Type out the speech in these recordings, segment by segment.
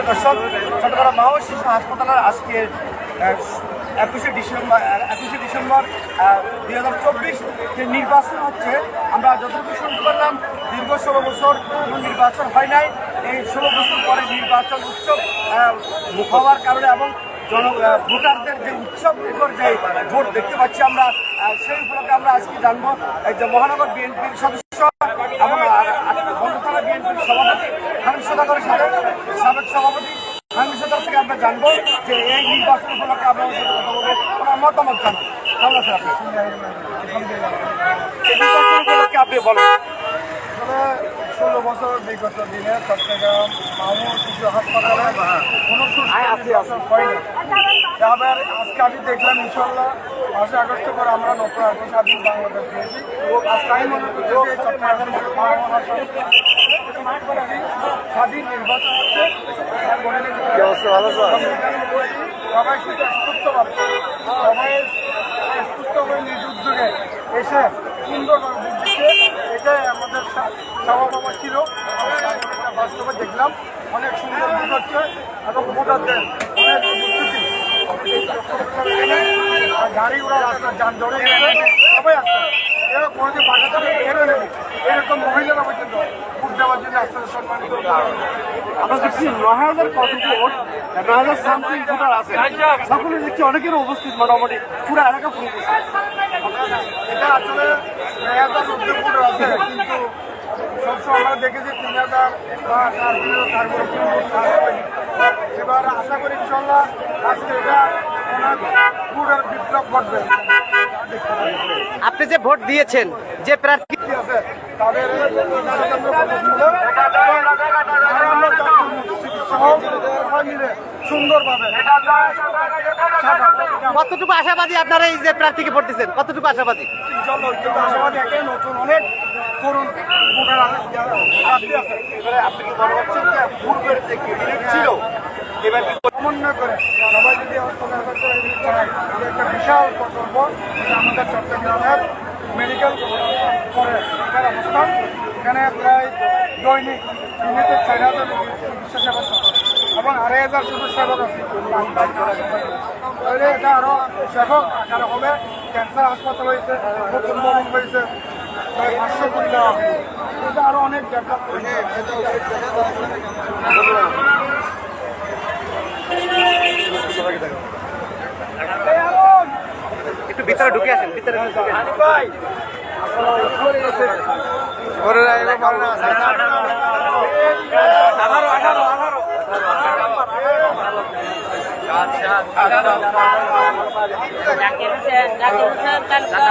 সুপ্রিয় দর্শক, চট্টগ্রাম মা ও শিশু হাসপাতালের আজকের একুশে ডিসেম্বর একুশে ডিসেম্বর দুই হাজার চব্বিশ যে নির্বাচন হচ্ছে, আমরা যতটুকু শুনতে পারলাম দীর্ঘ ষোলো বছর কোনো নির্বাচন হয় নাই। এই ষোলো বছর পরে নির্বাচন উৎসব হওয়ার কারণে এবং জন ভোটারদের যে উৎসব মুখর যে ভোট দেখতে পাচ্ছি আমরা সেই উপলক্ষে আমরা আজকে জানব যে মহানগর বিএনপির সদস্য এবং বন্ধুতলা বিএনপির সভাপতি হামিদ সদাগরের সাথে সভাপতি হামিদ সদাগর থেকে আমরা জানব যে এই নির্বাচন উপলক্ষে আমরা ওর সাথে কথা বলব ওনার মতামত জানব কেমন আছেন আপনি? নির্বাচন উপলক্ষে আপনি বলেন। ষোলো বছর বিগত দিনে চট্টগ্রাম মামুর শিশু হাসপাতালে কোনো সুস্থ হয়নি। এবার আজকে আমি দেখলাম ইনশাল্লাহ পাঁচই আগস্ট করে আমরা নতুন একটা স্বাধীন বাংলাদেশ পেয়েছি। আজকে আমি মনে করছি স্বাধীন নির্বাচন হচ্ছে। সবাই সুস্থ সুস্থভাবে সবাই সুস্থভাবে নিজ উদ্যোগে এসে সুন্দরভাবে ভোট দিচ্ছে। এটাই আমাদের চাওয়া বাবা ছিল। বাস্তবে দেখলাম। অনেক সুন্দর ভোট হচ্ছে এবং ভোটারদের অনেক গাড়ি ঘোড়া যানজটে গেছে। সবাই আসছে এরা কোনোদিন বাধা থেকে এরকম মহিলারা পর্যন্ত দেওয়ার জন্য আসছে সম্মানিত আমরা দেখছি নয় হাজার কত ভোট নয় হাজার সামথিং ভোটার আছে। সকলে দেখছি অনেকের উপস্থিত মোটামুটি পুরো এলাকা পুরো এটা আসলে নয় হাজার মধ্যে ভোটার আছে কিন্তু সবসময় আমরা দেখেছি তিন হাজার বা চার কিলো। এবার আশা করি ইনশাল্লাহ আজকে এটা বিপ্লব ঘটবে। আপনি যে ভোট দিয়েছেন যে প্রার্থী আছে? সুন্দরভাবে কতটুকু আশাবাদী আপনারা এই যে প্রার্থীকে দিচ্ছেন কতটুকু আশাবাদী? আশাবাদী নতুন অনেক ছিল এবার সমন্বয় করে সবাই যদি একটা বিশাল আমাদের চট্টগ্রামের মেডিকেল করে এখানে অবস্থান এখানে প্রায় দৈনিক দিনেতে চার হাজার চিকিৎসা সেবা এবং আড়াই হাজার শুধু সেবক আছে। তাহলে এটা আরও সেবক আকারে হবে। ক্যান্সার হাসপাতাল হয়েছে ভবন হয়েছে, প্রায় পাঁচশো কোটি টাকা এটা আরও অনেক ডেভেলপ হয়েছে একটু ভিতরে ঢুকে আসেন ভিতরে ঢুকে আসেন। জাকির হোসেন জাকির হোসেন তালুকদার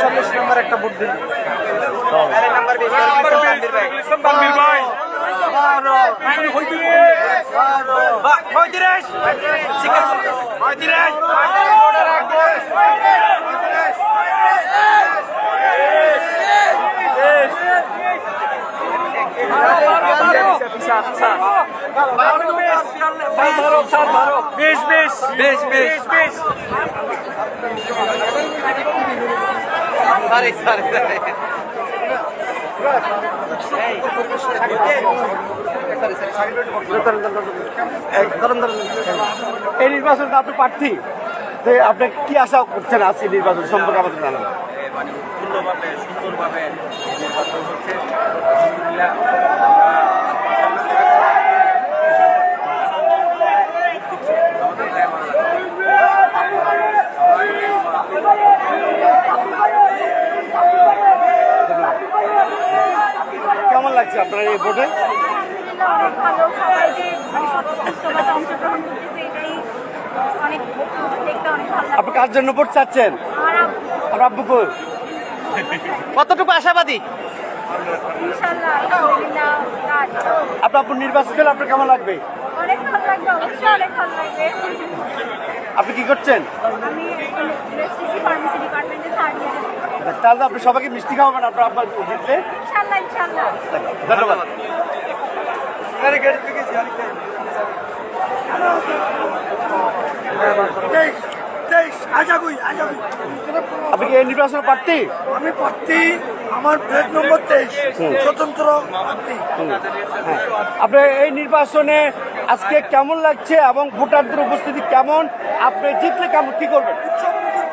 চল্লিশ নম্বর একটা ভোট দিন বেশ বেশ বেশ এই নির্বাচনটা আপনি প্রার্থী? যে আপনি কি আশা করছেন আজকে নির্বাচন সম্পর্কে আমাদের জানান মানে সুন্দরভাবে সুন্দরভাবে নির্বাচন হচ্ছে আমার লাগছে আপনার এই ভোটে মানে আপনি কার জন্য ভোট চাচ্ছেন কই? কতটুকু আশাবাদী? আপনার আব্বু নির্বাচন করলে আপনার কেমন লাগবে? অনেক ভালো লাগবে অবশ্যই অনেক ভালো লাগবে। আপনি কি করছেন? আমি এসএসসি ফার্মেসি ডিপার্টমেন্টে থার্ড ইয়ারে তাহলে তো আপনি সবাইকে মিষ্টি খাওয়াবেন আপনার আব্বা জিতলে ধন্যবাদ। আপনি কি এই নির্বাচন প্রার্থী? আমি প্রার্থী আমার প্লেট নম্বর তেইশ স্বতন্ত্র প্রার্থী। হ্যাঁ। এই নির্বাচনে আজকে কেমন লাগছে এবং ভোটারদের উপস্থিতি কেমন? আপনি জিতলে কেমন কি করবেন?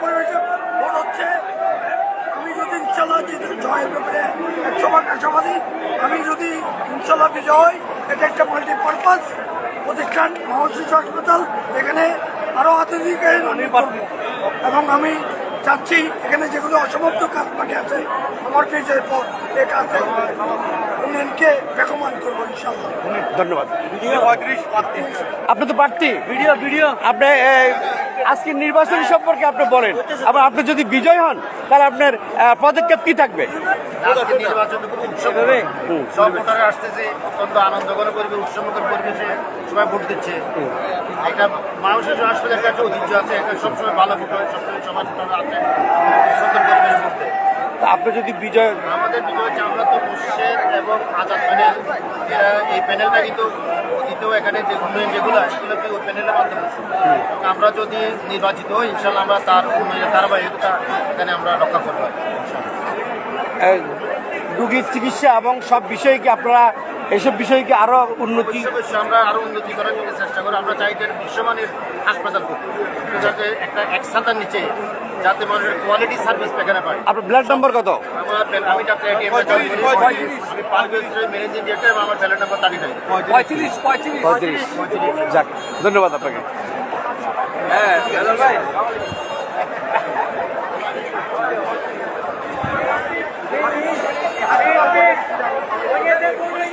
পরিবেশে ভোট হচ্ছে। আমি যদি ইনশাল্লাহ জয়ের ব্যাপারে একশো ভাগ আশাবাদী আমি যদি ইনশাল্লাহ বিজয় এটা একটা মাল্টিপারপাস প্রতিষ্ঠান মহর্ষিষ হাসপাতাল এখানে আরও হাতে আমি করব এবং আমি চাচ্ছি এখানে যেগুলো অসমাপ্ত কাজ বাকি আছে আমার পেজের পর এ কাজে উন্নয়নকে বেকমান করব ইনশাল্লাহ ধন্যবাদ। আপনি তো প্রার্থী। Video video. আপনি এই, আজকের নির্বাচন সম্পর্কে আপনি বলেন। আবার আপনি যদি বিজয় হন তাহলে আপনার পদক্ষেপ কি থাকবে? আজকে। সব আসতেছে অত্যন্ত আনন্দঘন পরিবেশ উৎসবমুখর পরিবেশে সবাই ভোট দিচ্ছে। একটা মানুষের আসলে একটা ঐতিহ্য আছে একটা সবসময় ভালো ভোট হয় সবসময় সমাজ আছে। সুন্দর পরিবেশ আপনি যদি বিজয় আমাদের বিজয় হচ্ছে আমরা তো বিশ্বের এবং আজাদ প্যানেল এই প্যানেলটা কিন্তু অতীতেও এখানে যে উন্নয়ন যেগুলো সেগুলো ওই প্যানেলের মাধ্যমে আমরা যদি নির্বাচিত হই ইনশাল্লাহ আমরা তার উন্নয়নের ধারাবাহিকতা এখানে আমরা রক্ষা করব। রোগীর চিকিৎসা এবং সব বিষয়ে কি আপনারা এসব বিষয়কে কি আরও উন্নতি? আমরা আরও উন্নতি করার জন্য চেষ্টা করি। আমরা চাই যে বিশ্বমানের হাসপাতাল যাতে একটা এক একসাথার নিচে যাতে মানুষের কোয়ালিটি সার্ভিস এখানে পায়। আপনার ব্লাড নম্বর কত? আমার আমি ডাক্তার এটিএম আমি পাঁচ বছরের ম্যানেজিং ডিরেক্টর এবং আমার ব্যালেট নাম্বার নাইন পঁয়ত্রিশ পঁয়ত্রিশ পঁয়ত্রিশ। যাক ধন্যবাদ আপনাকে। হ্যাঁ ভাই।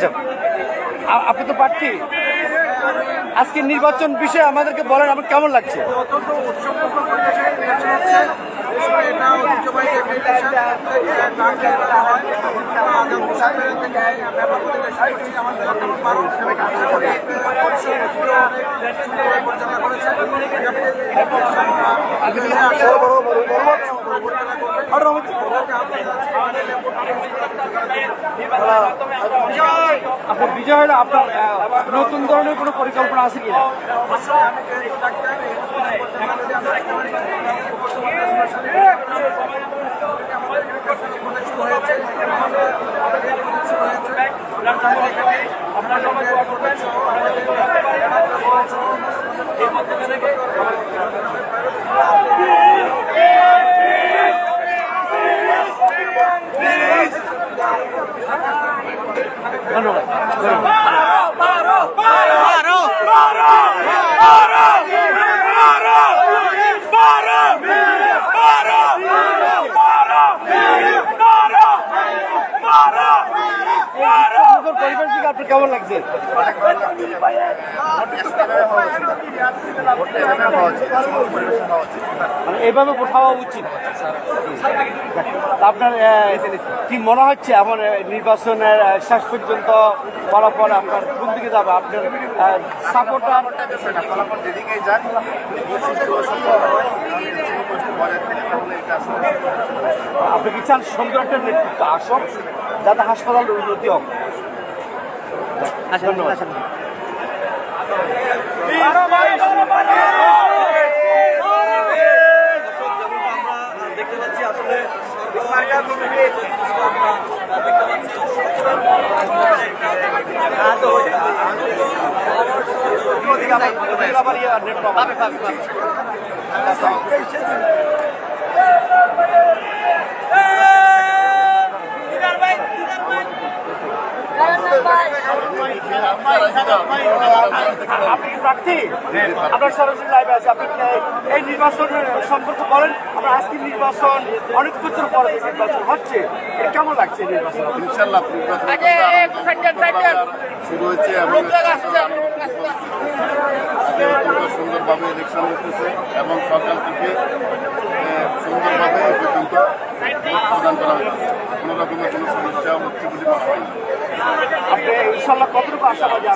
আচ্ছা আপনি তো প্রার্থী। আজকে নির্বাচন বিষয়ে আমাদেরকে বলেন আমার কেমন লাগছে? অত্যন্ত উৎসবমুখর পরিবেশে ইলেকশন হচ্ছে এসময় এটা ঐতিহ্যবাহী একটা ইলেকশন নাম দিয়ে বলা হয় আগাম সাহেবের থেকে ব্যাপক ইলেকশন করছি আমাদের এলাকার মানুষ আশা করি পরিষদ অনেক সুন্দরভাবে পরিচালনা করেছে আপনি বিজয় আপনার নতুন ধরনের কোনো পরিকল্পনা আছে কিনা? আমি যেহেতু ডাক্তার এই পরিচালনা যদি আমরা একটা মানে আমাদের এখানে কাজ শুরু হয়েছে আমাদের শুরু হয়েছে আপনারা সবাই দোয়া করবেন ধন্যবাদ উৎসবমুখর পরিবেশ থেকে আপনার কেমন লাগছে? মানে এইভাবে হওয়া উচিত। আপনার কি মনে হচ্ছে আহ, নির্বাচনের শেষ পর্যন্ত ফলাফল আপনার কোন দিকে যাবে? আপনার সাপোর্টার আপনি কি চান সুন্দর একটা নেতৃত্ব আসক যাতে হাসপাতালের উন্নতি হোক? দেখতে পাচ্ছি আসলে সরকার দেখতে পাচ্ছি আপনি কি প্রার্থী? আপনার সরাসরি লাইভে আছে। আপনি কি এই নির্বাচন সম্পর্ক করেন আমরা আজকে নির্বাচন অনেক বছর পরে নির্বাচন হচ্ছে। কেমন লাগছে নির্বাচন? ইনশাল্লাহ শুরু হয়েছে সুন্দরভাবে ইলেকশন হতেছে এবং সরকার থেকে সুন্দরভাবে পর্যন্ত প্রদান করা হয়েছে কোনো রকমের কোনো সমস্যা হচ্ছে বলে মনে হয়। আপনি ইনশাল্লাহ কতটুকু আশাবাদী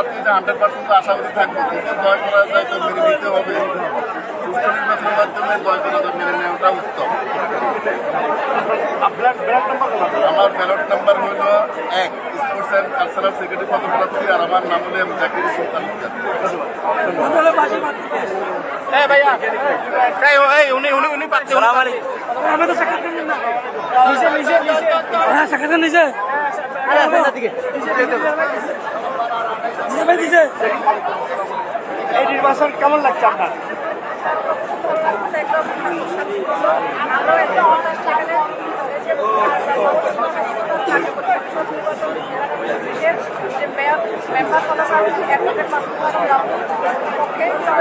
আপনি হান্ড্রেড পার্সেন্ট আশাবাদী থাকবে। কিন্তু জয় করা যায় তো মেনে নিতে হবে। নির্বাচনের মাধ্যমে জয় করা যায় মেনে নেওয়াটা উত্তম। আপনার আমার ব্যালট নাম্বার হইল এক স্পোর্টস অ্যান্ড কালচারাল সেক্রেটারি পদপ্রার্থী আর আমার নাম হলো এম জাকির সুলতান এই নির্বাচন কেমন লাগছে আপনার? যে মেয়র মেম্বার কথা অ্যাডভোকেট পক্ষে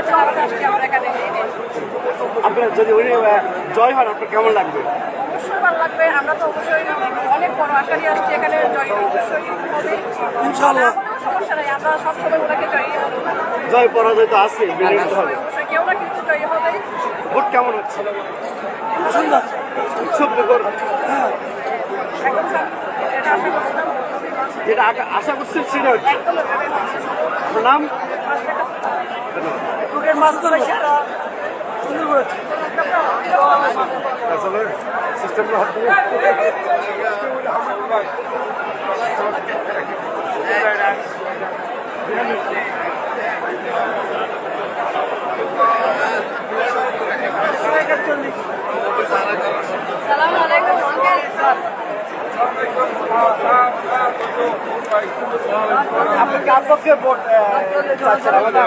সবাই আসছি আমরা এখানে আপনার যদি উনি জয় হন আপনার কেমন লাগবে? অবশ্যই ভালো লাগবে আমরা তো অবশ্যই অনেক বড় আশারই আসছি এখানে জয় অবশ্যই হবে ইনশাআল্লাহ সমস্যা নাই আমরা সবসময় ওনাকে জয়ী জয় পরাজয় তো আছে নিতে হবে কেউ না কিন্তু জয়ী হবে ভোট কেমন হচ্ছে? সুন্দর। সুন্দর একদম যেটা আশা করছেন সেটা হচ্ছে। নাম আসলে সিস্টেমটা হাত সালাম আলাইকুম আপনি কার পক্ষে ভোট চাচ্ছেন? আমাদের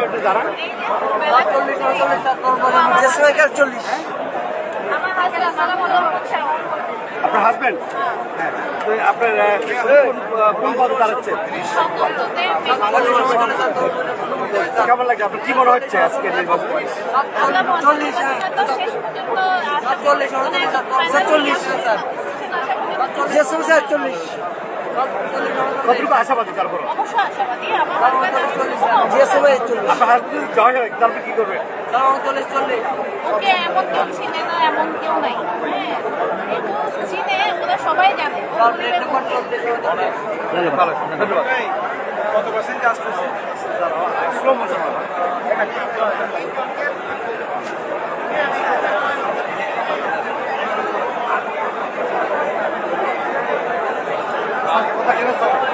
হাজার আসসালাম আপনার হাজবেন্ড হ্যাঁ। আপনার কোন পদে কেমন লাগছে? আপনার কি মনে হচ্ছে আজকে নির্বাচন? কতটুকু আশাবাদী তারপর আশাবাদী আমার হাজবেন্ড আপনার হাজবেন্ড জয় হয় তারপর কি করবে ওকে এমন কেউ চিনে না এমন কেউ নাই। হ্যাঁ চিনে ওরা সবাই জানে। ধন্যবাদ। থাকে না